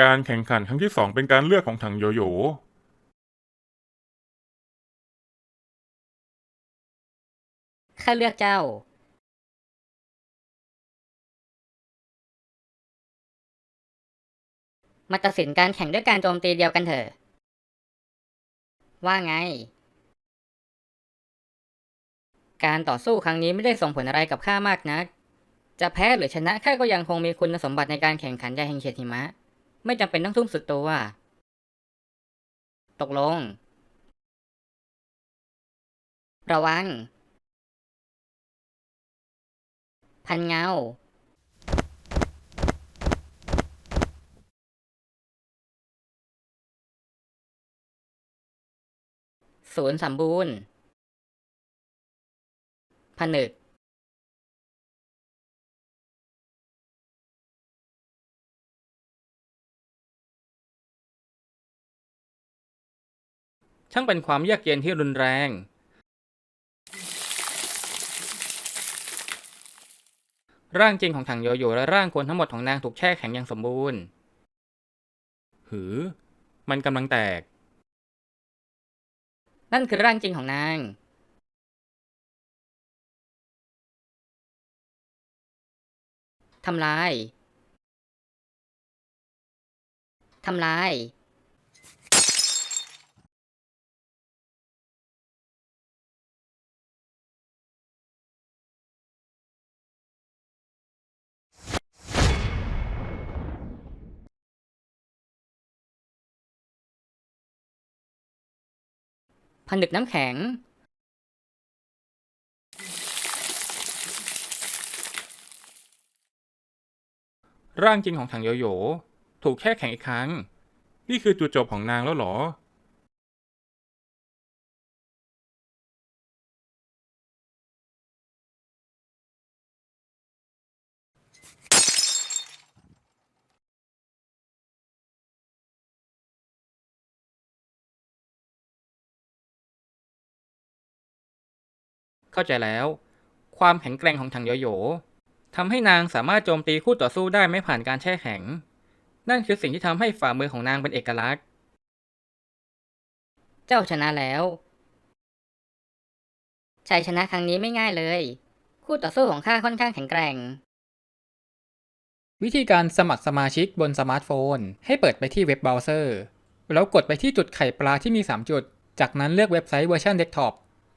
การแข่งขันครั้งที่สองเป็นการเลือกของถังโยโย่ข้าเลือกเจ้า มาตัดสินการแข่งด้วยการโจมตีเดียวกันเถอะ ว่าไง การต่อสู้ครั้งนี้ไม่ได้ส่งผลอะไรกับข้ามากนัก จะแพ้หรือชนะข้าก็ยังคงมีคุณสมบัติในการแข่งขันยาแห่งเขตหิมะ ไม่จำเป็นต้องทุ่มสุดตัว ตกลง ระวัง พันเงา ศูนย์สมบูรณ์ ผนึก ช่างเป็นความยือกเย็นที่รุนแรง ร่างจริงของถังโยโย่และร่างคนทั้งหมดของนางถูกแช่แข็งอย่างสมบูรณ์ หือ มันกำลังแตก นั่นคือร่างจริงของนาง ทำลาย ทำลาย ผนึกน้ำแข็ง ร่างจริงของถังโยโย่ถูกแช่แข็งอีกครั้ง นี่คือจุดจบของนางแล้วเหรอ เข้าใจแล้ว ความแข็งแกร่งของถังโยโย่ทำให้นางสามารถโจมตีคู่ต่อสู้ได้ไม่ผ่านการแช่แข็ง นั่นคือสิ่งที่ทำให้ฝ่ามือของนางเป็นเอกลักษณ์ เจ้าชนะแล้ว ชัยชนะครั้งนี้ไม่ง่ายเลย คู่ต่อสู้ของข้าค่อนข้างแข็งแกร่ง วิธีการสมัครสมาชิกบนสมาร์ทโฟน ให้เปิดไปที่เว็บเบราว์เซอร์ แล้วกดไปที่จุดไข่ปลาที่มี 3 จุด จากนั้นเลือกเว็บไซต์เวอร์ชันเดสก์ท็อป